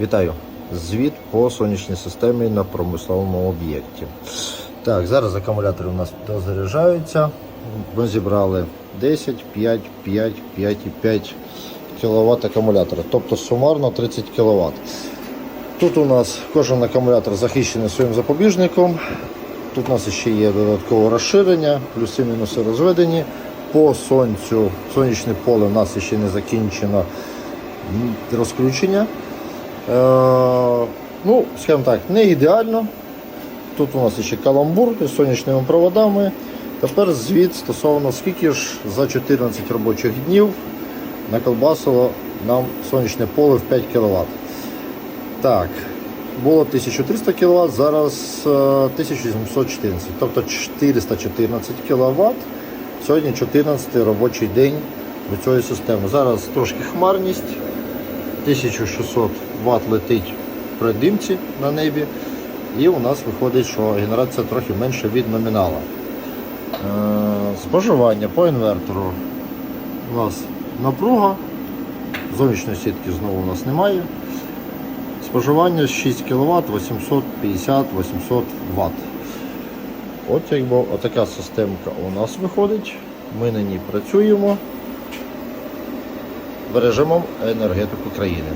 Вітаю! Звіт по сонячній системі на промисловому об'єкті. Так, зараз акумулятори у нас дозаряджаються. Ми зібрали 10, 5, 5, 5 і 5 кВт акумулятора, тобто сумарно 30 кВт. Тут у нас кожен акумулятор захищений своїм запобіжником. Тут у нас ще є додаткове розширення, плюси-мінуси розведені. По сонцю, сонячне поле у нас ще не закінчено розключення. Е, ну, скажімо так, не ідеально. Тут у нас ще каламбур із сонячними проводами. Тепер звіт стосовно скільки ж за 14 робочих днів наколбасило нам сонячне поле в 5 кВт. Так, було 1300 кВт, зараз е, 1714, тобто 414 кВт. Сьогодні 14 робочий день у цієї системи. Зараз трошки хмарність. 1600 Вт летить при димці на небі. І у нас виходить, що генерація трохи менша від номінала. Е, споживання по інвертору у нас напруга. Зовнішньої сітки знову у нас немає. Споживання 6 кВт 850-800 Вт. От якби отака системка у нас виходить. Ми на ній працюємо. Бережемо енергетику країни.